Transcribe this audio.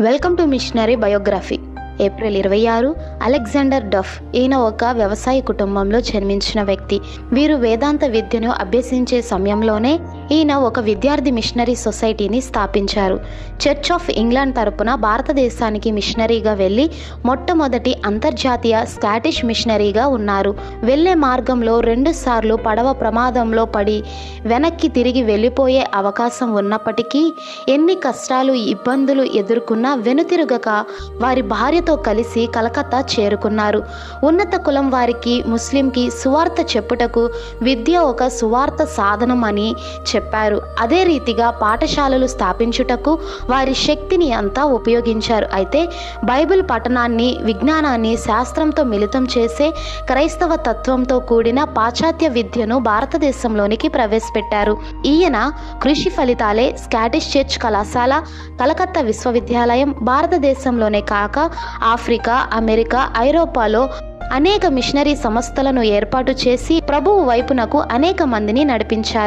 Welcome to missionary biography. April ఇరవై ఆరు Alexander డఫ్ ఈయన ఒక వ్యవసాయ కుటుంబంలో జన్మించిన వ్యక్తి. వీరు వేదాంత విద్యను అభ్యసించే సమయంలోనే ఈయన ఒక విద్యార్థి మిషనరీ సొసైటీని స్థాపించారు. చర్చ్ ఆఫ్ ఇంగ్లాండ్ తరపున భారతదేశానికి మిషనరీగా వెళ్ళి మొట్టమొదటి అంతర్జాతీయ స్కాటిష్ మిషనరీగా ఉన్నారు. వెళ్ళే మార్గంలో రెండుసార్లు పడవ ప్రమాదంలో పడి వెనక్కి తిరిగి వెళ్ళిపోయే అవకాశం ఉన్నప్పటికీ ఎన్ని కష్టాలు ఇబ్బందులు ఎదుర్కొన్నా వెనుతిరుగక వారి భార్యతో కలిసి కలకత్తా చేరుకున్నారు. ఉన్నత కులం వారికి ముస్లింకి సువార్త చెప్పుటకు విద్య ఒక సువార్త సాధనం అని చెప్పారు. అదే రీతిగా పాఠశాలలు స్థాపించుటకు వారి శక్తిని అంతా ఉపయోగించారు. అయితే బైబిల్ పఠనాన్ని విజ్ఞానాన్ని శాస్త్రంతో మిళితం చేసే క్రైస్తవ తత్వంతో కూడిన పాశ్చాత్య విద్యను భారతదేశంలోనికి ప్రవేశపెట్టారు. ఈయన కృషి ఫలితాలే స్కాటిష్ చర్చ్ కళాశాల కలకత్తా విశ్వవిద్యాలయం భారతదేశంలోనే కాక ఆఫ్రికా అమెరికా ఐరోపాలో అనేక మిషనరీ సంస్థలను ఏర్పాటు చేసి ప్రభువు వైపునకు అనేక మందిని నడిపించారు.